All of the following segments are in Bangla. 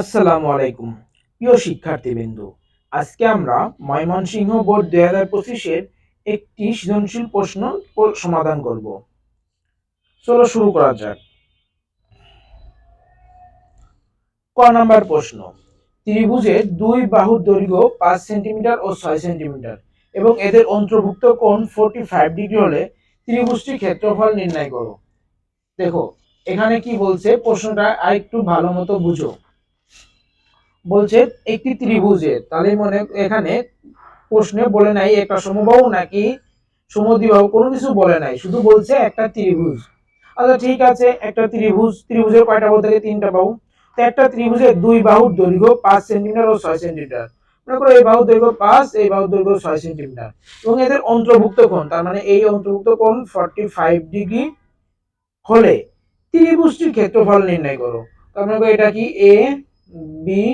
আসসালামু আলাইকুম। প্রিয় শিক্ষার্থীবৃন্দ, আজকে আমরা ময়মনসিংহ বোর্ড দুই হাজার পঁচিশের একটি সৃজনশীল প্রশ্ন সমাধান করব। চলো শুরু করা যাক। ক নাম্বার প্রশ্ন ত্রিভুজের দুই বাহুর দৈর্ঘ্য পাঁচ সেন্টিমিটার ও ছয় সেন্টিমিটার এবং এদের অন্তর্ভুক্ত কোণ ফোরটি ফাইভ ডিগ্রি হলে ত্রিভুজটির ক্ষেত্রফল নির্ণয় করো। দেখো, এখানে কি বলছে? প্রশ্নটা আর একটু ভালো মতো বুঝো। বলছে একটি ত্রিভুজের তাহলে মনে এখানে প্রশ্নে বলে নাই, একটা সমবাহু নাকি সমদ্বিবাহু, কোনো কিছু বলে নাই, শুধু বলছে একটা ত্রিভুজ। আচ্ছা ঠিক আছে, একটা ত্রিভুজ, ত্রিভুজের কয়টা বাহু থাকে? তিনটা বাহু। তো একটা ত্রিভুজের দুই বাহুর দৈর্ঘ্য পাঁচ সেন্টিমিটার ও ছয় সেন্টিমিটার। মনে করো এই বাহুর দৈর্ঘ্য পাঁচ, এই বাহুর দৈর্ঘ্য ছয় সেন্টিমিটার। এবং এদের অন্তর্ভুক্ত কোণ, তার মানে এই অন্তর্ভুক্ত কোণ ফর্টি ফাইভ ডিগ্রি হলে ত্রিভুজটির ক্ষেত্রফল নির্ণয় করো। তার মানে এটা কি? এ বি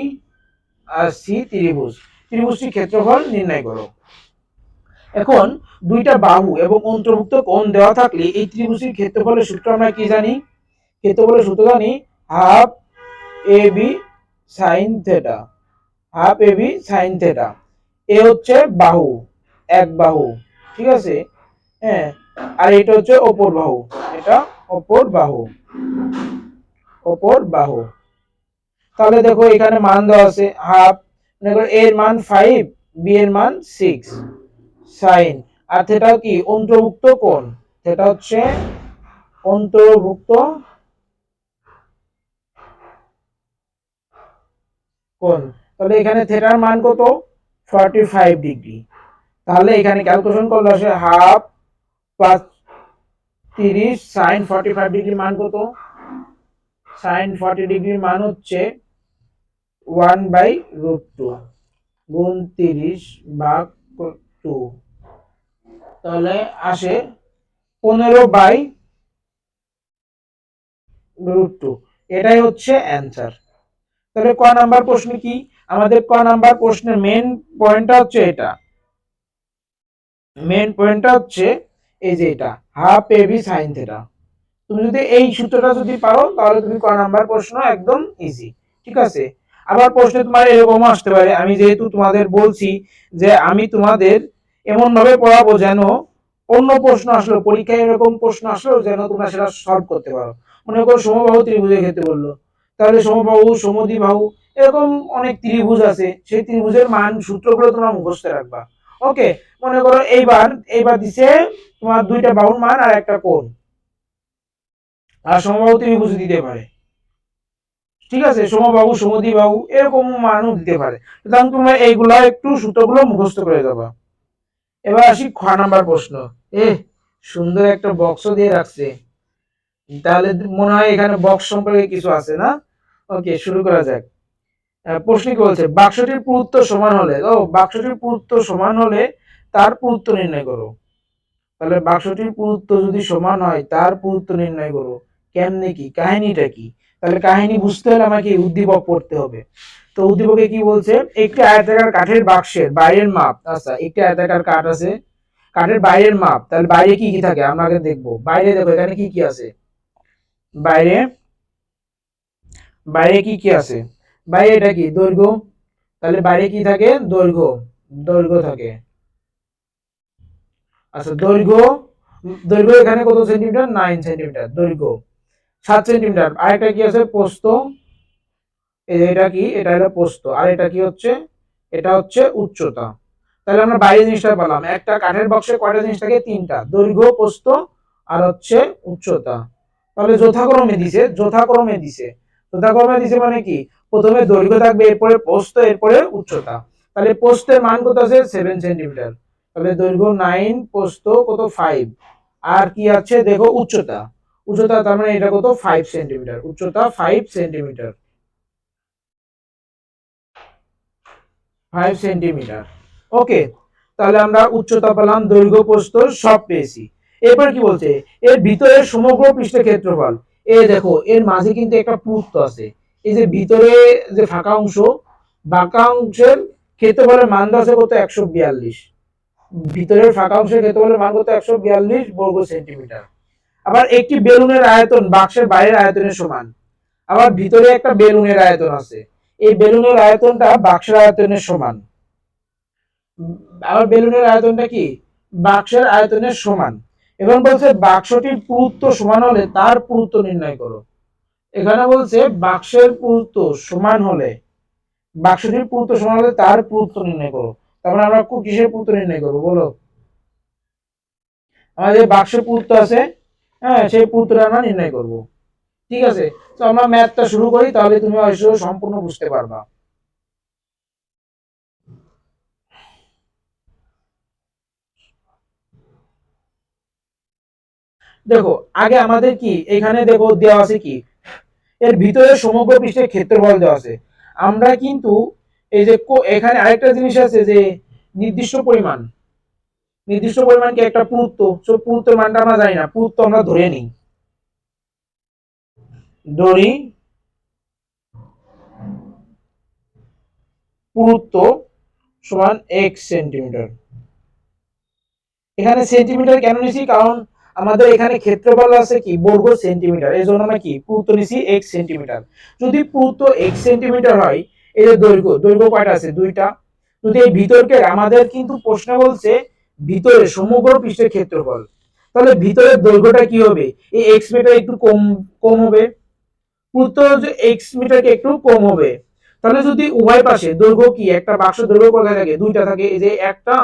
সি ত্রিভুজ। ত্রিভুজটির ক্ষেত্রফল নির্ণয় করো। এখন দুইটা বাহু এবং অন্তর্ভুক্ত কোণ দেওয়া থাকলে এই ত্রিভুজটির ক্ষেত্রফলের সূত্র আমরা কি জানি? ক্ষেত্রফলের সূত্র জানি half A B sine theta. Half A B sine theta. A হচ্ছে বাহু, এক বাহু, ঠিক আছে? হ্যাঁ আর এটা হচ্ছে অপর বাহু, এটা অপর বাহু অপর বাহু। তাহলে দেখো এখানে মান দেওয়া আছে হাফ মনে করো এর মান ফাইভ বি এর মান সিক্স সাইন আর থেটা কি? অন্তর্ভুক্ত কোণ। সেটা হচ্ছে অন্তর্ভুক্ত কোণ। তাহলে এখানে থেটার মান কত? ফর্টি ফাইভ ডিগ্রি তাহলে এখানে ক্যালকুলেশন করলে আসে হাফ প্লাস তিরিশ সাইন ফর্টি ফাইভ ডিগ্রি মান কত? সাইন ফর্টি ডিগ্রির মান হচ্ছে ওয়ান বাই রুট টু গুণ তিরিশ ভাগ টু। তাহলে আসে পনেরো বাই রুট টু। এটাই হচ্ছে অ্যান্সার। তাহলে ক নাম্বার প্রশ্ন কি? আমাদের ক নাম্বার প্রশ্নের মেন পয়েন্টটা হচ্ছে এটা। মেন পয়েন্টটা হচ্ছে এই যে এটা, half A B sine theta. তুমি যদি এই সূত্রটা যদি পারো, তাহলে তুমি ক নাম্বার প্রশ্ন একদম ইজি ঠিক আছে? আবার প্রশ্নে তোমার এরকম আসতে পারে। আমি যেহেতু তোমাদের বলছি যে আমি তোমাদের এমন ভাবে পড়াবো যেন অন্য প্রশ্ন আসলো, পরীক্ষায় এরকম প্রশ্ন আসলো যেন তোমরা সেটা সলভ করতে পারো। মনে করো সমবাহু ত্রিভুজের ক্ষেত্রে বলল। তাহলে সমবাহু, সমদ্বিবাহু, এরকম অনেক ত্রিভুজ আছে। সেই ত্রিভুজের মান সূত্রগুলো তোমরা মুখস্থ রাখবা। ওকে মনে করো এইবার এইবার দিছে তোমার দুইটা বাহুর মান আর একটা কোণ। আর সমবাহু ত্রিভুজ দিতে পারে। ঠিক আছে, সমবাহু, সমদ্বিবাহু এরকম মানও দিতে পারে। সুতরাং তোমরা এইগুলা একটু সূত্রগুলো মুখস্থ করে যাবা এবার আসি খ নাম্বার প্রশ্ন। এ সুন্দর একটা বক্স দিয়ে রাখছে। তাহলে মনে হয় এখানে বক্স সম্পর্কে কিছু আছে না? ওকে শুরু করা যাক। প্রশ্ন কি বলছে? বাক্সটির পুরুত্ব সমান হলে, ও, বাক্সটির পুরুত্ব সমান হলে তার পুরুত্ব নির্ণয় করো। তাহলে বাক্সটির পুরুত্ব যদি সমান হয়, তার পুরুত্ব নির্ণয় করো। কেমনে কি? কাহিনীটা কি? তাহলে কাহিনী বুঝতে হলে আমাকে উদ্দীপক পড়তে হবে। তো উদ্দীপকে কি বলছে? একটি আয়তাকার কাঠের বাক্সের বাইরের মাপ। আচ্ছা একটি আয়তাকার কাঠ আছে। কাঠের বাইরের মাপ। তাহলে বাইরে কি কি থাকে? আমরা আগে দেখব। বাইরে দেখো, এখানে কি কি আছে? বাইরে? বাইরে কি কি আছে? বাইরে এটা কি? দৈর্ঘ্য? তাহলে বাইরে কি থাকে? দৈর্ঘ্য। দৈর্ঘ্য থাকে। আচ্ছা দৈর্ঘ্য? দৈর্ঘ্য এখানে কত সেন্টিমিটার? Nine centimetre. দৈর্ঘ্য। সাত সেন্টিমিটার। আর আরেকটা কি আছে? পোস্ত। এটা কি? এটা হলো পোস্ত। আর এটা কি হচ্ছে? এটা হচ্ছে উচ্চতা। তাহলে আমরা বাইরে জিনিসটা পেলাম। একটা কাঠের বক্সে কয়টা জিনিস থাকে? তিনটা। দৈর্ঘ্য, পোস্ত আর হচ্ছে উচ্চতা। তাহলে যথাক্রমে দিছে যথাক্রমে দিছে। যথাক্রমে দিছে মানে কি? প্রথমে দৈর্ঘ্য থাকবে, এরপরে পোস্ত, এরপরে উচ্চতা। তাহলে পোস্তের মান কত আছে? Seven centimetre. তাহলে দৈর্ঘ্য নাইন, পোস্ত কত? ফাইভ। আর কি আছে? দেখো, উচ্চতা। উচ্চতা তার মানে এটা কত? ফাইভ সেন্টিমিটার উচ্চতা five centimetre five centimetre okay তাহলে আমরা উচ্চতা পেলাম দৈর্ঘ্য, প্রস্থ সব পেয়েছি। এরপর কি বলছে? এর ভিতরে সমগ্র পৃষ্ঠের ক্ষেত্রফল। এ দেখো, এর মাঝে কিন্তু একটা পুরুত্ব আছে। এই যে ভিতরে যে ফাঁকা অংশ, বাঁকা অংশের ক্ষেত্রফলের মান আছে কত? একশো বিয়াল্লিশ। ভিতরের ফাঁকা অংশের ক্ষেত্রফলের মান কত? একশো বিয়াল্লিশ বর্গ সেন্টিমিটার। আবার একটি বেলুনের আয়তন বাক্সের বাইরের আয়তনের সমান। আবার ভিতরে একটা বেলুনের আয়তন আছে। এই বেলুনের আয়তনটা বাক্সের আয়তনের সমান। আবার বেলুনের আয়তনটা কি? বাক্সের আয়তনের সমান। এখন বলছে, বাক্সটির পুরুত্ব সমান হলে তার পুরুত্ব নির্ণয় করো। এখানে বলছে, বাক্সের পুরুত্ব সমান হলে, বাক্সটির পুরুত্ব সমান হলে তার পুরুত্ব নির্ণয় করো। তারপরে আমরা কু- কিসের পুরুত্ব নির্ণয় করব, বলো? আমাদের বাক্সের পুরুত্ব আছে হ্যাঁ সেই আমরা নির্ণয় করব। ঠিক আছে? তো আমরা ম্যাথটা শুরু করি, তাহলে তুমি অবশ্য সম্পূর্ণ বুঝতে পারবা। দেখো, আগে আমাদের কি? এখানে দেখো দেওয়া আছে কি? এর ভিতরে সমগ্র পৃষ্ঠের ক্ষেত্রফল দেওয়া আছে। আমরা কিন্তু এই যে এখানে আরেকটা জিনিস আছে যে নির্দিষ্ট পরিমাণ। নির্দিষ্ট পরিমাণ কি একটা পুরুত্ব? সো পুরুত্বের মানটা আমরা জানি না। পুরুত্ব আমরা ধরে নিই। ধরি। পুরুত্ব সমান এক সেন্টিমিটার। এখানে সেন্টিমিটার কেন নিছি? কারণ আমাদের এখানে ক্ষেত্রফল আছে কি? বর্গ সেন্টিমিটার। এই জন্য আমরা কি? পুরুত্ব নিছি এক সেন্টিমিটার। যদি পুরুত্ব এক সেন্টিমিটার হয়, এই দৈর্ঘ্য দৈর্ঘ্য কয়টা আছে? দুইটা। যদি এই ভিতরকে আমাদের কিন্তু প্রশ্ন বলছে ভিতরে সমগ্র পৃষ্ঠের ক্ষেত্রফল। তাহলে ভিতরের দৈর্ঘ্যটা কি হবে? এই এক্স মিটার একটু কম কম হবে। যে এক্স মিটারকে একটু কম হবে। তাহলে যদি উভয় পাশে দৈর্ঘ্য কি? একটা বাক্স দৈর্ঘ্য কোথায় থাকে, দুইটা থাকে, এই যে একটা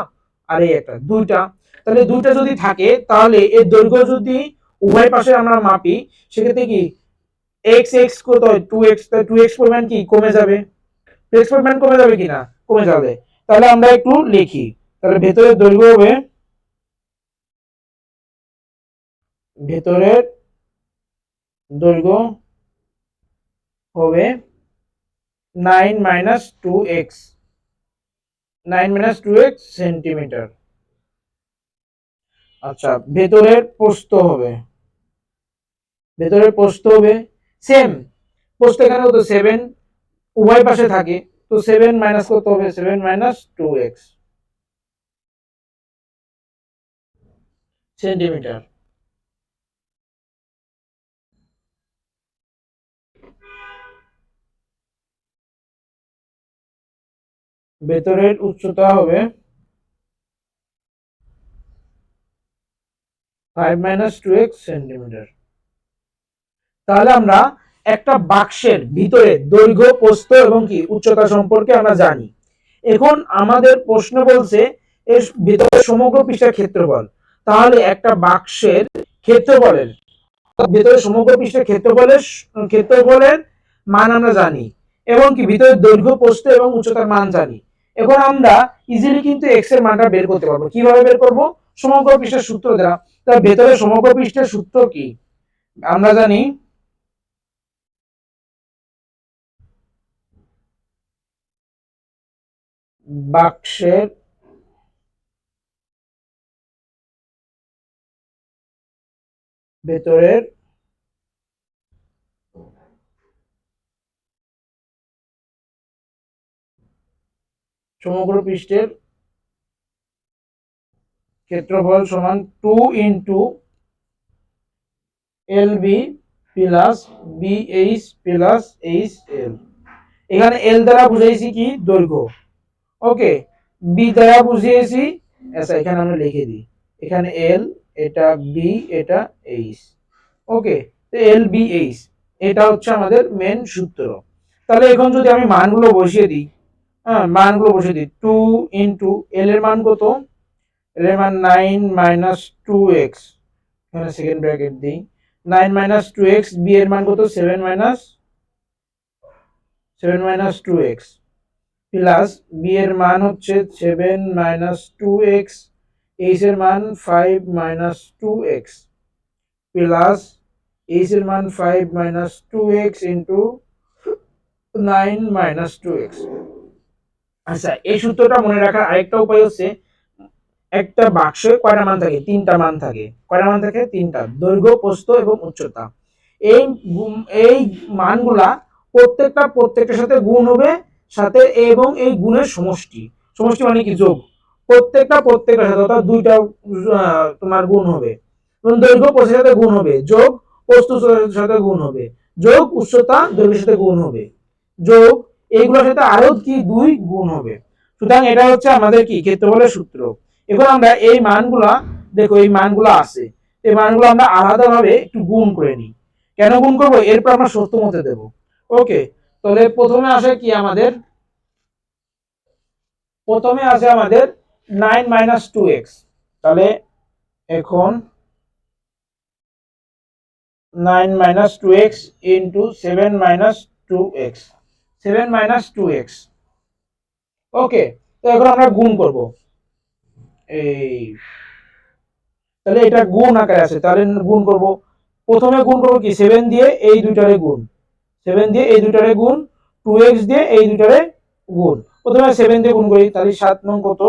আর এই একটা, দুইটা। তাহলে দুইটা যদি থাকে, তাহলে এর দৈর্ঘ্য যদি উভয় পাশে আমরা মাপি, সেক্ষেত্রে কি? এক্স এক্স কত টু এক্স টু এক্স পরিমাণ কি? কমে যাবে। টু এক্স পরিমাণ কমে যাবে কিনা? কমে যাবে। তাহলে আমরা একটু লিখি। তাহলে ভেতরের দৈর্ঘ্য হবে ভেতরের দৈর্ঘ্য হবে nine minus two X. Nine minus two X centimetre. আচ্ছা ভেতরের প্রস্থ হবে। ভেতরের প্রস্থ হবে সেম। প্রস্থ এখানে তো সেভেন, উভয় পাশে থাকে। তো সেভেন মাইনাস করতে হবে? Seven minus two X. Centimetre. ভেতরের উচ্চতা হবে five minus two X centimetre. তাহলে আমরা একটা বাক্সের ভিতরে দৈর্ঘ্য, প্রস্থ এবং কি উচ্চতা সম্পর্কে আমরা জানি। এখন আমাদের প্রশ্ন বলছে, এর ভিতরে সমগ্র পৃষ্ঠার ক্ষেত্রফল। তাহলে একটা বাক্সের ক্ষেত্রফলের, ভিতরে সমগ্র পৃষ্ঠের ক্ষেত্রফলের ক্ষেত্রফলের মান আমরা জানি, এবং কি ভিতরে দৈর্ঘ্য, প্রস্থ এবং উচ্চতার মান জানি। এখন আমরা ইজিলি কিন্তু এক্সের মানটা বের করতে পারব। কীভাবে বের করব? সমগ্র পৃষ্ঠের সূত্র দ্বারা। তার ভেতরে সমগ্র পৃষ্ঠের সূত্র কি? আমরা জানি বাক্সের ভেতরের সমগ্র পৃষ্ঠের ক্ষেত্রফল সমান two into L B plus B H plus H L এখানে এল দ্বারা বুঝাইছি কি? দৈর্ঘ্য। ওকে বি দ্বারা বুঝিয়েছি। আচ্ছা এখানে আমরা লিখে দিই। এখানে এল এটা বি এটা এইচ ওকে তো এল বি এইচ এটা হচ্ছে আমাদের মেন সূত্র। তাহলে এখন যদি আমি মানগুলো বসিয়ে দিই হ্যাঁ মানগুলো বসিয়ে দিই টু ইন্টু এল এর মান কত? এল এর মান নাইন মাইনাস টু এক্স এখানে সেকেন্ড ব্র্যাকেট দিই। Nine minus two X B এর মান কত? Seven minus seven minus two X plus B এর মান হচ্ছে seven minus two X H এর মান five minus two X plus H এর মান five minus two X into nine minus two X আচ্ছা এই সূত্রটা মনে রাখার আরেকটা উপায় হচ্ছে, একটা বাক্সে কয়টা মান থাকে? তিনটা মান থাকে। কয়টা মান থাকে? তিনটা। দৈর্ঘ্য, প্রস্থ এবং উচ্চতা। এই এই মানগুলা প্রত্যেকটা প্রত্যেকটার সাথে গুণ হবে, সাথে এবং এই গুণের সমষ্টি। সমষ্টি মানে কি? যোগ। প্রত্যেকটা প্রত্যেকটার সাথে অর্থাৎ দুইটা তোমার গুণ হবে। দৈর্ঘ্য প্রস্থের সাথে গুণ হবে। যোগ প্রস্থ সাথে গুণ হবে। যোগ উচ্চতা দৈর্ঘ্যের সাথে গুণ হবে। যোগ এইগুলোর সাথে আরও কি দুই গুণ হবে। সুতরাং এটা হচ্ছে আমাদের কি? ক্ষেত্রফলের সূত্র। এখন আমরা এই মানগুলা, দেখো এই মানগুলো আছে। এই মানগুলো আমরা আলাদাভাবে একটু গুণ করে নিই। কেন গুণ করব? এরপর আমরা সত্য মতে দেব। ওকে, তাহলে প্রথমে আসে কি আমাদের? প্রথমে আসে আমাদের নাইন মাইনাস টু এক্স। তাহলে এখন nine minus two X into seven minus two X. Seven minus two X. Okay, তো এখন আমরা গুণ করব। এই, তাহলে এটা গুণ আকারে আছে, তাহলে গুণ করব। প্রথমে গুণ করব কি? সেভেন দিয়ে এই দুইটারে গুণ। সেভেন দিয়ে এই দুইটারে গুণ, টু এক্স দিয়ে এই দুইটারে গুণ। প্রথমে সেভেন দিয়ে গুণ করি, তাহলে সাত নং কত?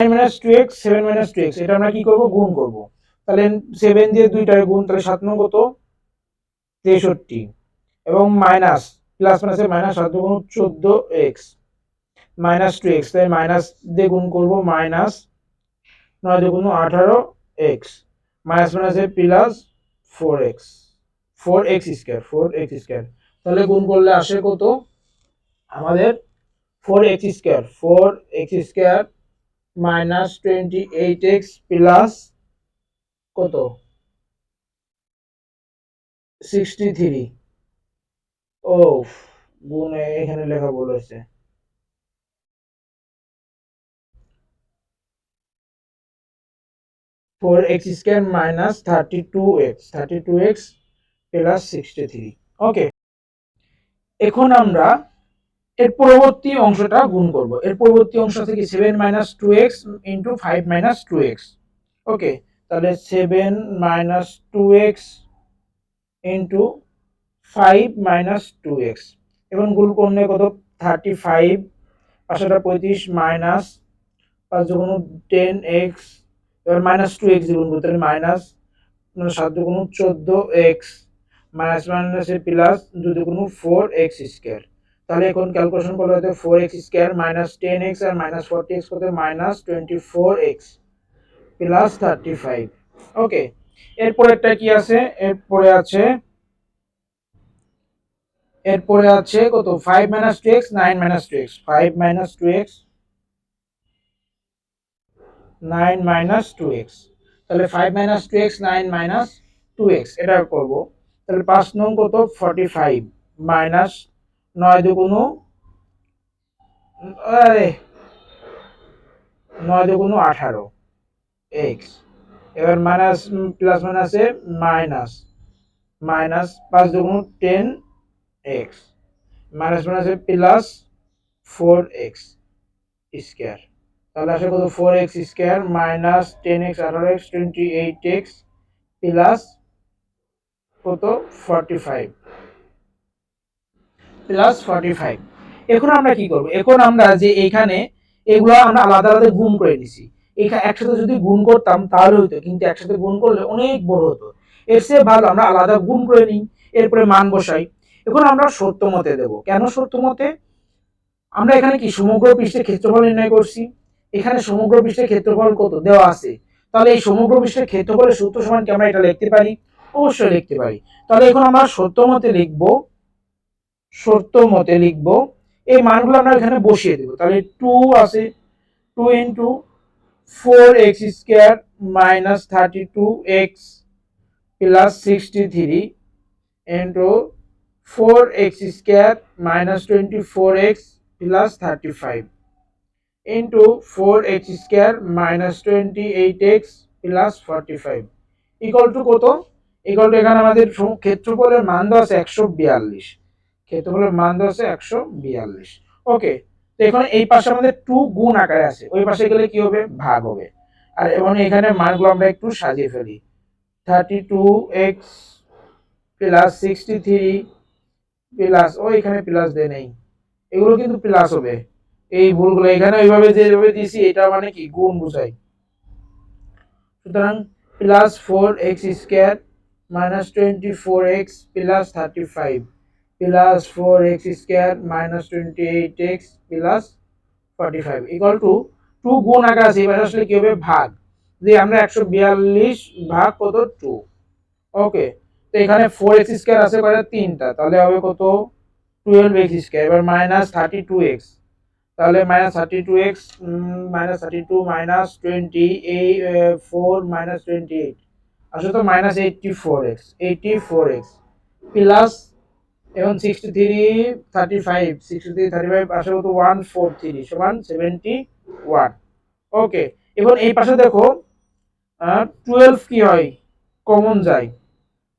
Nine minus two X seven minus two X এটা আমরা কি করব? গুণ করব। তাহলে সেভেন দিয়ে দুইটারে গুণ, তাহলে সাত নং কত? তেষট্টি। এবং মাইনাস প্লাস মাইনাসে মাইনাস সাত গুণ চোদ্দ এক্স মাইনাস টু এক্স তাই মাইনাস দিয়ে গুণ করব মাইনাস নয় দুগুণ আঠারো এক্স মাইনাস মাইনাসে plus four X four X square four X square তাহলে গুণ করলে আসে কত? আমাদের four X square four X square minus twenty eight X plus কত? Sixty three. ও গুণ এখানে লেখা বলেছে four X square minus thirty two X, thirty two X plus sixty three. Okay, এখন আমরা এর পরবর্তী অংশটা গুণ করব। এর পরবর্তী অংশ থেকে seven minus two X into five minus two X okay তাহলে seven minus two X into five minus two X এবং গুণ করলে কত? থার্টি ফাইভ পাঁচশোটা পঁয়ত্রিশ মাইনাস পাঁচ যখন টেন এক্স এবার মাইনাস টু এক্স গুণ করতে হবে। মাইনাস সাত দুগুণ চোদ্দ এক্স মাইনাস মাইনাসে প্লাস দুই দুগুণ ফোর এক্স স্কোয়ার তাহলে এখন ক্যালকুলেশন করলে হয়তো four X square minus ten X আর মাইনাস ফোরটি এক্স করতে minus twenty four X plus thirty five okay এরপরেরটা কি আছে? এরপরে আছে এরপরে আছে কত? Five minus two X nine minus two X five minus two X nine minus two X তাহলে five minus two X nine minus two X এটা করব। তাহলে পাঁচ নং কত? ফর্টি ফাইভ মাইনাস নয় দুগুণ আরে, নয় দুগুণ আঠারো এক্স এবার মাইনাস প্লাস মাইনাসে মাইনাস মাইনাস পাঁচ দুগুণ টেন এক্স মাইনাস মাইনাসে প্লাস ফোর এক্স স্কোয়ার তাহলে আসে কত four X square minus ten X আঠারো X twenty eight X plus কত? Forty five plus forty five এখন আমরা কি করব? এখন আমরা যে এখানে এগুলো আমরা আলাদা আলাদা গুণ করে নিছি। এখানে একসাথে যদি গুণ করতাম তাহলে হতো কিন্তু একসাথে গুণ করলে অনেক বড় হতো। এর চেয়ে ভালো আমরা আলাদা গুণ করে নিই, এরপরে মান বসাই। এখন আমরা সত্য মতে দেব। কেন সত্য মতে? আমরা এখানে কি সমগ্র পৃষ্ঠের ক্ষেত্রফল নির্ণয় করছি? এখানে সমগ্র পৃষ্ঠের ক্ষেত্রফল কত? দেওয়া আছে। তাহলে এই সমগ্র পৃষ্ঠের ক্ষেত্রফলের সূত্র সমান কি আমরা এটা লিখতে পারি? অবশ্যই লিখতে পারি। তাহলে এখন আমরা সত্য মতে লিখব সত্য মতে লিখব, এই মানগুলো আমরা এখানে বসিয়ে দেবো। তাহলে টু আছে two into four X square minus thirty two X plus sixty three into four X square minus twenty four X plus thirty five into four X square minus twenty eight X plus forty five equal to কত? ইকুয়াল টু এখানে আমাদের ক্ষেত্রফলের মান দেওয়া আছে একশো বিয়াল্লিশ। ক্ষেত্রফলের মান দেওয়া আছে একশো বিয়াল্লিশ। ওকে তো এখন এই পাশে আমাদের টু গুণ আকারে আছে, ওই পাশে গেলে কি হবে? ভাগ হবে। আর এবং এখানে মানগুলো আমরা একটু সাজিয়ে ফেলি। Thirty two X plus sixty three plus ও এখানে প্লাস দেয় নেই। এগুলো কিন্তু প্লাস হবে। এই ভুলগুলো এখানে ওইভাবে যেভাবে দিয়েছি, এটা মানে কি? গুণ বুঝাই সুতরাং plus four X square minus twenty four X plus thirty five plus four X square minus twenty eight X plus forty five equal to two গুণ আগে আছে এবার আসলে কি হবে? ভাগ। যে আমরা একশো বিয়াল্লিশ ভাগ কত? টু ওকে তো এখানে ফোর এক্স স্কোয়ার আছে কয়টা তিনটা, তাহলে হবে কত? টুয়েলভ এক্স স্কোয়ার এবার মাইনাস থার্টি টু এক্স তাহলে minus thirty two X minus thirty two minus twenty এই ফোর মাইনাস টোয়েন্টি এইট আসলে তো minus eighty four X eighty four X plus এবং sixty three thirty five sixty three thirty five আসলে কত ওয়ান ফোর থ্রি সমান সেভেন্টি ওয়ান ওকে এবার এই পাশে দেখো টুয়েলভ কি হয়? কমন যায়।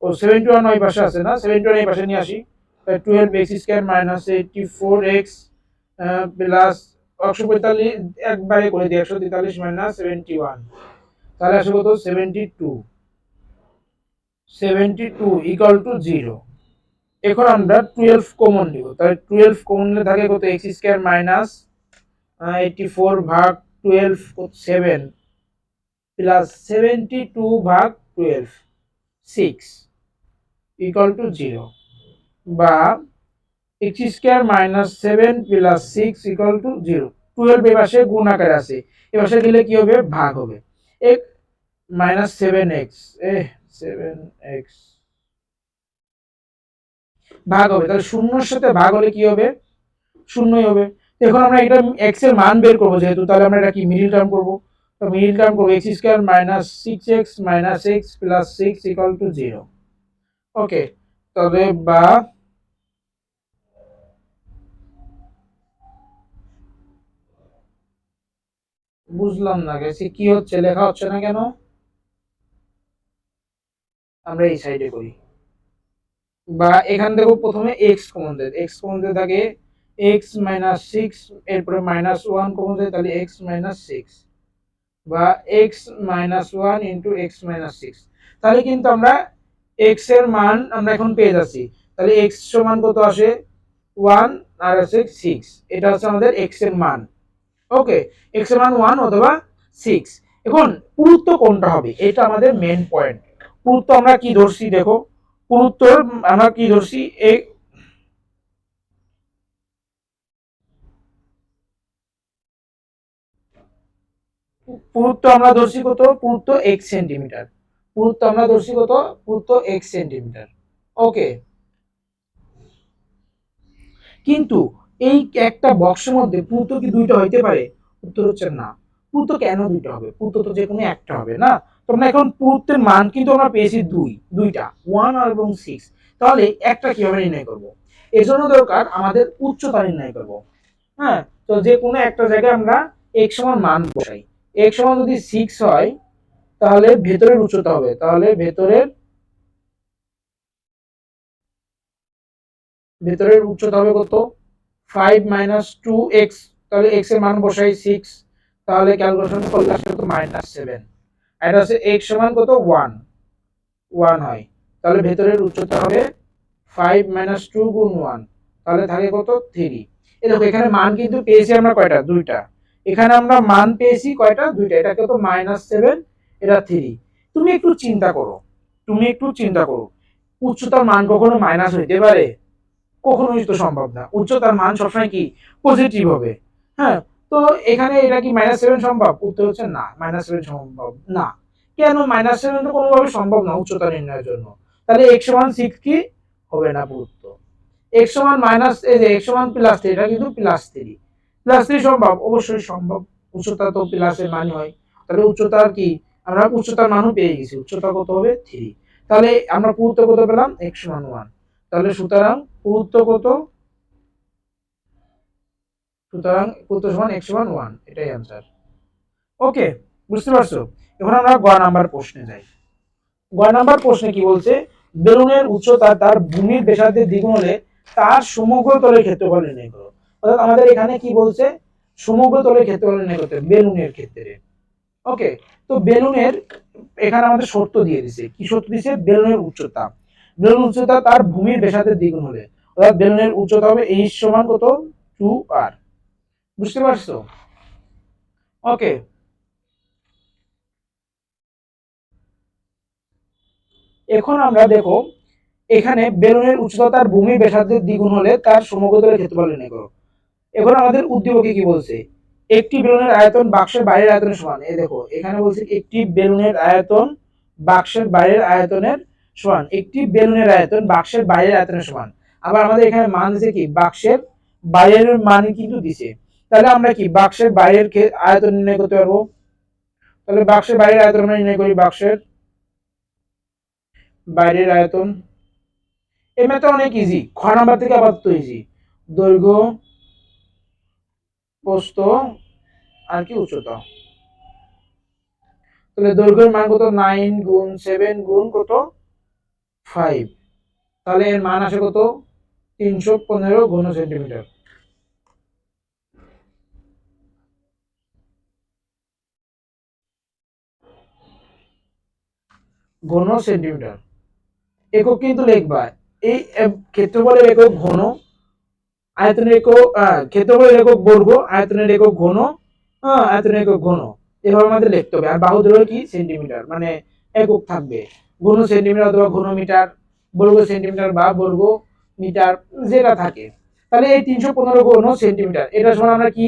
ও সেভেন্টি ওয়ান ওই পাশে আছে না? সেভেন্টি ওয়ান এই পাশে নিয়ে আসি। Twelve X square minus eighty four X plus একশো পঁয়তাল্লিশ, একবারে করে দিই, একশো তেতাল্লিশ মাইনাস সেভেন্টি ওয়ান তাহলে আসে কত? Seventy two seventy two equal to zero এখন আমরা টুয়েলভ কমন নিব। তাহলে টুয়েলভ কমন নিলে থাকে কত? X square minus eighty four ভাগ twelve seven plus seventy two ভাগ twelve six equal to zero বা X square minus seven plus six equal to zero twelve এ পাশে গুণ আকারে আছে। এ পাশে গেলে কি হবে? ভাগ হবে। এক মাইনাস সেভেন এক্স এ সেভেন এক্স ভাগ হবে। তাহলে শূন্যর সাথে ভাগ হলে কি হবে? শূন্যই হবে। এখন আমরা এটা এক্সের মান বের করব যেহেতু, তাহলে আমরা এটা কি মিডিল টার্ম করব? তো মিডিল টার্ম করব X square minus six X minus X plus six equal to zero okay তবে বা বুঝলাম না গেছি, কি হচ্ছে? লেখা হচ্ছে না কেন? আমরা এই সাইডে করি। বা এখান থেকে প্রথমে এক্স কমন দেয়। এক্স কমন দিয়ে থাকে এক্স মাইনাস সিক্স এরপরে মাইনাস ওয়ান কমন দেয়, তাহলে এক্স মাইনাস সিক্স বা X minus one into X minus six তাহলে কিন্তু আমরা এক্সের মান আমরা এখন পেয়ে যাচ্ছি। তাহলে এক্স সমান কত আসে? ওয়ান আর আছে সিক্স এটা হচ্ছে আমাদের এক্সের মান। ওকে এক্সের মান ওয়ান অথবা সিক্স এখন পুরুত্ব কোনটা হবে? এটা আমাদের মেন পয়েন্ট পুরুত্ব আমরা কি ধরছি দেখো? পুরুত্ব আমরা কি ধরছি এই পুরুত্ব আমরা ধরছি কত? পুরুত্ব এক সেন্টিমিটার। পুরুত্ব আমরা ধরছি কত? পুরুত্ব এক সেন্টিমিটার। ওকে। কিন্তু এই একটা বক্সের মধ্যে পুরুত্ব কি দুইটা হইতে পারে? উত্তর হচ্ছে না। পুরুত্ব কেন দুইটা হবে? পুরুত্ব তো যে কোনো একটা হবে, না? তোমরা এখন পুরুত্বের মান কিন্তু আমরা পেয়েছি দুই, দুইটা ওয়ান এবং সিক্স তাহলে একটা কীভাবে নির্ণয় করব? এর জন্য দরকার আমাদের উচ্চতা নির্ণয় করব। হ্যাঁ তো যে কোনো একটা জায়গায় আমরা এক সমান মান বসাই। এক সমান যদি সিক্স হয়, তাহলে ভেতরের উচ্চতা হবে। তাহলে ভেতরের ভেতরের উচ্চতা হবে কত? ফাইভ মাইনাস টু এক্স তাহলে এক্সের মান বসাই সিক্স তাহলে ক্যালকুলেশন করলে আসবে কত? মাইনাস সেভেন এটা হচ্ছে এক্স সমান কত? ওয়ান ওয়ান হয়। তাহলে ভেতরের উচ্চতা হবে ফাইভ মাইনাস টু গুণ ওয়ান তাহলে থাকে কত? থ্রি এ দেখো, এখানে মান কিন্তু পেয়েছি আমরা কয়টা? দুইটা। এখানে আমরা মান পেয়েছি কয়টা? দুইটা। এটা কত মাইনাস সেভেন এটা থ্রি তুমি একটু চিন্তা করো। তুমি একটু চিন্তা করো। উচ্চতার মান কখনো মাইনাস হইতে পারে? কখনোই তো সম্ভব না। উচ্চতার মান সবসময় কি? পজিটিভ হবে। হ্যাঁ তো এখানে এটা কি মাইনাস সেভেন সম্ভব? উত্তর হচ্ছে না মাইনাস সেভেন সম্ভব না। কেন? মাইনাস সেভেন তো কোনোভাবে সম্ভব না উচ্চতা নির্ণয়ের জন্য। তাহলে এক্স সমান সিক্স কি? হবে না গুরুত্ব। এক্স সমান মাইনাস এই যে এক্স সমান প্লাস থ্রি এটা কিন্তু প্লাস থ্রি প্লাস থ্রি সম্ভব? অবশ্যই সম্ভব। উচ্চতা তো প্লাসের মানই হয়। তাহলে উচ্চতার কি? আমরা উচ্চতার মানও পেয়ে গেছি। উচ্চতা কত হবে? থ্রি তাহলে আমরা পুরুত্ব কত পেলাম? এক্স সমান ওয়ান তাহলে সুতরাং পুরুত্ব কত? সুতরাং পুরুত্ব সমান এক্স সমান ওয়ান এটাই অ্যান্সার ওকে বুঝতে পারছ? এখন আমরা গ নাম্বার প্রশ্নে যাই। গ নাম্বার প্রশ্নে কি বলছে? বেলুনের উচ্চতা তার ভূমির ব্যাসার্ধের দ্বিগুণ হলে তার সমগ্র তলের ক্ষেত্রফল নির্ণয় করো। অর্থাৎ আমাদের এখানে কি বলছে? সমগ্র তলের ক্ষেত্রফল নির্ণয় করতে বেলুনের ক্ষেত্রে। ওকে তো বেলুনের, এখানে আমাদের শর্ত দিয়ে দিছে। কি শর্ত দিছে? বেলুনের উচ্চতা। বেলুন উচ্চতা তার ভূমির ব্যাসার্ধের দ্বিগুণ হলে। অর্থাৎ বেলুনের উচ্চতা হবে এইচ সমান কত? টু আর বুঝতে পারছ? ওকে এখন আমরা দেখো, এখানে বেলুনের উচ্চতা তার ভূমির ব্যাসার্ধের দ্বিগুণ হলে তার সমগ্রতলের ক্ষেত্রফল নির্ণয় করো। এখন আমাদের উদ্দীপকে কি বলছে? একটি বেলুনের আয়তন বাক্সের বাইরের আয়তনের সমান। এই দেখো, এখানে বলছে একটি বেলুনের আয়তন বাক্সের বাইরের আয়তনের সমান। একটি বেলুনের আয়তন বাক্সের বাইরের আয়তনের সমান। আবার আমাদের এখানে মান দিছে কি? বাক্সের বাইরের মান কিন্তু দিছে। তাহলে আমরা কি, বাক্সের বাইরের আয়তন নির্ণয় করতে পারব? তাহলে বাক্সের বাইরের আয়তন আমরা নির্ণয় করি বাক্সের বাইরের আয়তন। এই ম্যাথটা অনেক ইজি খ নাম্বার থেকে আপাতত ইজি দৈর্ঘ্য, প্রস্থ, আর কি উচ্চতা? তাহলে দৈর্ঘ্যের মান কত? নাইন গুণ সেভেন গুণ কত? ফাইভ তাহলে এর মান আসে কত? তিনশো পনেরো ঘন সেন্টিমিটার। ঘন সেন্টিমিটার একক কিন্তু লিখবা এই ক্ষেত্রফলের একক ঘন, আয়তনের একক ক্ষেত্রফলের একক বর্গ, আয়তনের একক ঘন হ্যাঁ আয়তনের একক ঘন। এভাবে আমাদের লিখতে হবে। আর বাহু কি? সেন্টিমিটার মানে একক থাকবে। ঘন সেন্টিমিটার অথবা ঘন মিটার বর্গ সেন্টিমিটার বা বর্গ মিটার যেটা থাকে। তাহলে এই তিনশো পনেরো ঘন সেন্টিমিটার এটা সমান আমরা কি?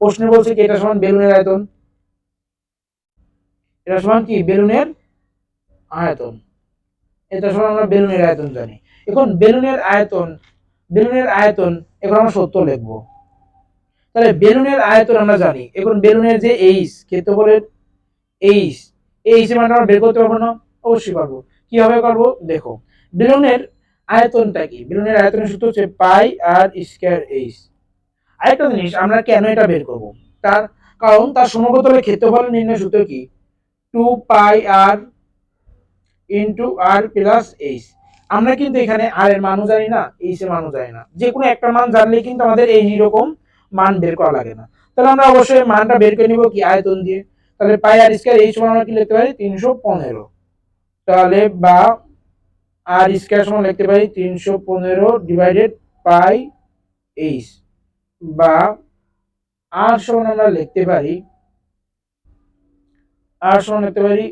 প্রশ্নে বলছি কি, এটা সমান বেলুনের আয়তন। এটা সমান কি? বেলুনের আয়তন। এটা সমান আমরা বেলুনের আয়তন জানি। এখন বেলুনের আয়তন বেলুনের আয়তন, এখন আমরা সত্য লিখব। তাহলে বেলুনের আয়তন আমরা জানি। এখন বেলুনের যে এইচ ক্ষেত্রফলের এইচ এইচ মানটা আমরা বের করতে পারব না? অবশ্যই পারব। কীভাবে করব দেখো, বেলুনের আয়তনটা কি? বেলুনের আয়তনের সূত্র হচ্ছে পাই আর স্কয়ার এইচ আরেকটা জিনিস, আমরা কেন এটা বের করব? তার কারণ তার সমগ্রতলের ক্ষেত্রফল নির্ণয় সূত্র কি? Two pi R into R plus H আমরা কিন্তু এখানে আর এর মানও জানি না এইচ এর মানও জানি না। যে কোনো একটা মান জানলে কিন্তু আমাদের এই রকম মান বের করা লাগে না। তাহলে আমরা অবশ্যই মানটা বের করে নিব কি আয়তন দিয়ে। তাহলে পাই আর স্কয়ার এইচ সমান আমরা কি লিখতে পারি? তিনশো পনেরো। তাহলে বা আর স্কয়ার সমান লিখতে পারি তিনশো পনেরো ডিভাইডেড পাই এইচ বা আর সমান আমরা লিখতে পারি আর সমান লিখতে পারি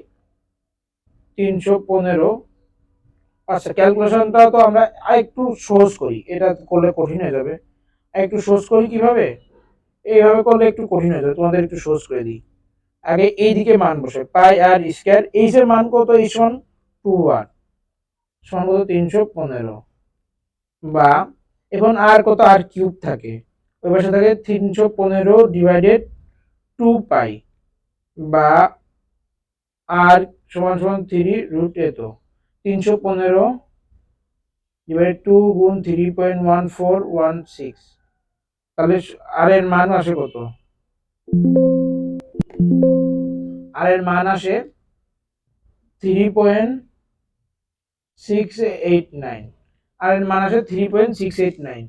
তিনশো পনেরো। আচ্ছা ক্যালকুলেশনটা তো আমরা একটু সহজ করি। এটা করলে কঠিন হয়ে যাবে। একটু সহজ করি কীভাবে? এইভাবে করলে একটু কঠিন হয়ে যাবে। তোমাদের একটু সহজ করে দিই। আগে এই দিকে মান বসে। পাই আর স্কয়ার। এইচ এর মান কত? এই সমান টু আর সমান কত? তিনশো পনেরো। বা এখন আর কত? আর কিউব থাকে। ওই পাশে থাকে তিনশো পনেরো ডিভাইডেড টু পাই বা আর সমান সমান থ্রি রুট এত তিনশো পনেরো ডিভাইড টু গুণ three point one four one six তাহলে আর এর মান আসে কত? আর এর মান আসে three point six eight nine R এর মান আসে three point six eight nine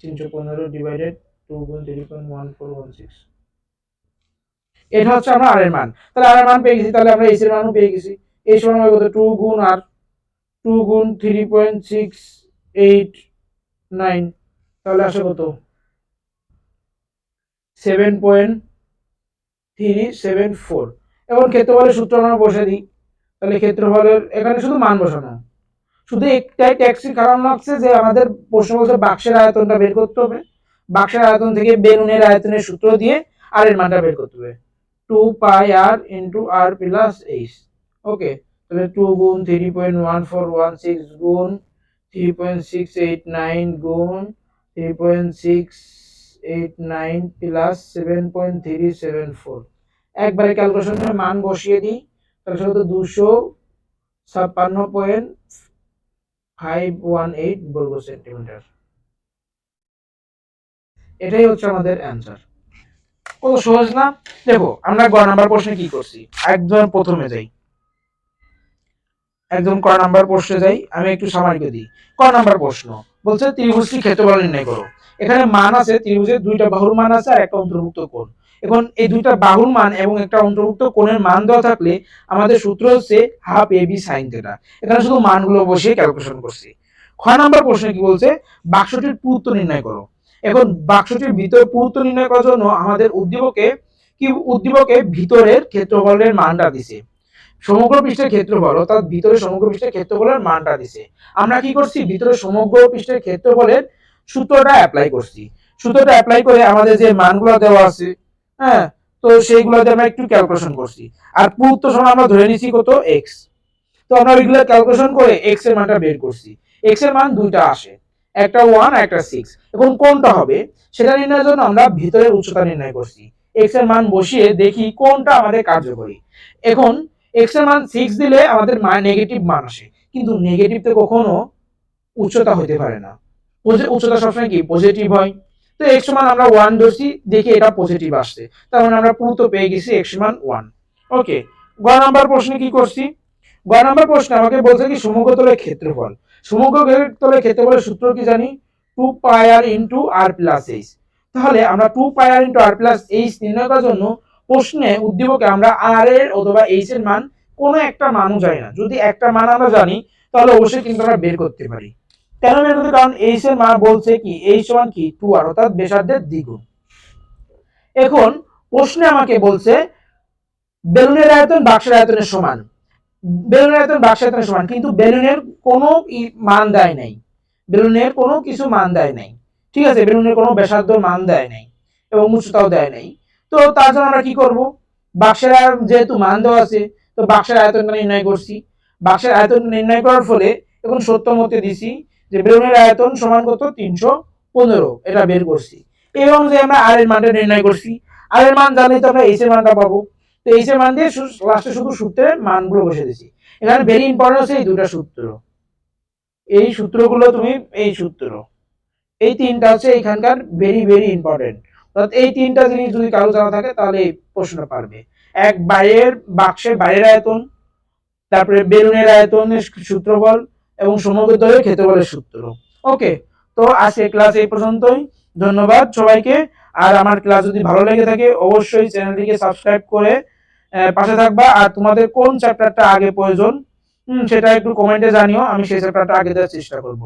তিনশো পনেরো ডিভাইডেড টু গুণ three point one four one six এটা হচ্ছে আমরা আর এর মান। তাহলে আর এর মান পেয়ে গেছি, তাহলে আমরা এইচ এর মানও পেয়ে গেছি। এই সমান হবে কত? টু গুণ আর টু গুণ three point six eight nine তাহলে আসে কত? Seven point three seven four এখন ক্ষেত্রফলের সূত্র আমরা বসে দিই। তাহলে ক্ষেত্রফলের, এখানে শুধু মান বসানো। শুধু একটাই ট্যাক্সির কারণ লাগছে যে আমাদের প্রশ্ন বলছে বাক্সের আয়তনটা বের করতে হবে। বাক্সের আয়তন থেকে বেলুনের আয়তনের সূত্র দিয়ে আর এর মানটা বের করতে হবে। Two pi R into R plus H okay তাহলে টু গুণ three point one four one six গুণ three point six eight nine গুণ three point six eight nine plus seven point three seven four একবারে ক্যালকুলেশনের মান বসিয়ে দিই, তাহলে সেটা দুশো ছাপ্পান্ন পয়েন্ট ফাইভ ওয়ান এইট বর্গ সেন্টিমিটার। এটাই হচ্ছে আমাদের অ্যান্সার কত সহজ না? দেখো, আমরা গ নাম্বার প্রশ্নে কি করছি? একদম প্রথমে যাই। একদম ক নাম্বার প্রশ্নে যাই, আমি একটু সামারি করে দিই। ক নাম্বার প্রশ্ন, বলছে ত্রিভুজটি ক্ষেত্রফল নির্ণয় করো। এখানে মান আছে, ত্রিভুজের দুইটা বাহুর মান আছে আর একটা অন্তর্ভুক্ত কোণ। এখন এই দুইটা বাহুর মান এবং একটা অন্তর্ভুক্ত কোণের মান দেওয়া থাকলে আমাদের সূত্র হচ্ছে half A B sine theta এখানে শুধু মানগুলো বসিয়ে ক্যালকুলেশন করছি। খ নাম্বার প্রশ্নে কি বলছে? বাক্সটির পুরুত্ব নির্ণয় করো। এখন বাক্সটির ভিতরে পুরুত্ব নির্ণয় করার জন্য আমাদের উদ্দীপকে কি উদ্দীপকে ভিতরের ক্ষেত্রফলের মানটা দিছে। সমগ্র পৃষ্ঠের ক্ষেত্রফল, অর্থাৎ ভিতরে সমগ্র পৃষ্ঠের ক্ষেত্রফলের মানটা দিছে। আমরা কি করছি? ভিতরে সমগ্র পৃষ্ঠের ক্ষেত্রফলের সূত্রটা অ্যাপ্লাই করছি। সূত্রটা অ্যাপ্লাই করে আমাদের যে মানগুলো দেওয়া আছে হ্যাঁ তো সেইগুলো দিয়ে আমরা একটু ক্যালকুলেশন করছি। আর পুরুত্ব সমান আমরা ধরে নিছি কত? এক্স তো আমরা ওইগুলো ক্যালকুলেশন করে এক্সের মানটা বের করছি। এক্সের মান দুইটা আসে। একটা ওয়ান একটা সিক্স এখন কোনটা হবে? সেটা নির্ণয়ের জন্য আমরা ভিতরের উচ্চতা নির্ণয় করছি। এক্সের মান বসিয়ে দেখি কোনটা আমাদের কার্যকরী। এখন এক্সের মান সিক্স দিলে আমাদের নেগেটিভ মান আসে। কিন্তু নেগেটিভ নেগেটিভতে কখনো উচ্চতা হতে পারে না। উচ্চতা সবসময় কি? পজিটিভ হয়। তো এক্স মান আমরা ওয়ান ধরছি, দেখি এটা পজিটিভ আসছে। তার মানে আমরা প্রুত পেয়ে গেছি এক্স মান ওয়ান ওকে গ নাম্বার প্রশ্নে কি করছি? গ নাম্বার প্রশ্নে আমাকে বলছে কি সমগ্রতলের ক্ষেত্রফল। সমগ্রতলের ক্ষেত্রফলের সূত্র কি জানি? Two pi R into R plus H. তাহলে আমরা two pi R into R plus H নির্ণয় করার জন্য প্রশ্নে উদ্দীপকে আমরা আর এর অথবা এইচ এর মান কোনো একটা মানও যায় না। যদি একটা মান আমরা জানি, তাহলে অবশ্যই কিন্তু আমরা বের করতে পারি। কেন বের করতে? কারণ এইচ এর মান বলছে কি? এইচ সমান কি? টু আর, অর্থাৎ ব্যাসার্ধের দ্বিগুণ। এখন প্রশ্নে আমাকে বলছে বেলুনের আয়তন বাক্সের আয়তনের সমান। বেলুনের আয়তন বাক্সের আয়তনের সমান, কিন্তু বেলুনের কোনো মান দেয় নাই। বেলুনের কোনো কিছু মান দেয় নাই। ঠিক আছে, বেলুনের কোনো ব্যাসার্ধ মান দেয় নাই এবং উচ্চতাও দেয় নাই। তো তার জন্য আমরা কি করব? বাক্সের যেহেতু মান দেওয়া আছে, তো বাক্সের আয়তনটা নির্ণয় করছি। বাক্সের আয়তন নির্ণয় করার ফলে এখন সত্য মতে দিছি যে বেলুনের আয়তন সমান কত? তিনশো পনেরো। এটা বের করছি। এই অনুযায়ী আমরা আর এর মানটা নির্ণয় করছি। আর এর মান জানলে তো আমরা এইচ এর মানটা পাবো। তো এইচ এর মান দিয়ে লাস্টে শুধু সূত্রের মানগুলো বসে দিছি এখানে ভেরি ইম্পর্টেন্ট হচ্ছে এই দুটা সূত্র। এই সূত্রগুলো তুমি, এই সূত্র। এই তিনটা হচ্ছে এখানকার ভেরি ভেরি ইম্পর্টেন্ট অর্থাৎ এই তিনটা জিনিস যদি কারও জানা থাকে, তাহলে এই প্রশ্নটা পারবে। এক, বাইরের বাক্সের বাইরের আয়তন, তারপরে বেলুনের আয়তনের সূত্রফল এবং সমগ্র দলের ক্ষেত্রফলের সূত্র। ওকে, তো আজকে ক্লাস এই পর্যন্তই। ধন্যবাদ সবাইকে। আর আমার ক্লাস যদি ভালো লেগে থাকে, অবশ্যই চ্যানেলটিকে সাবস্ক্রাইব করে পাশে থাকবা। আর তোমাদের কোন চ্যাপ্টারটা আগে প্রয়োজন সেটা একটু কমেন্টে জানিও, আমি সেই চ্যাপ্টারটা আগে দেওয়ার চেষ্টা করব।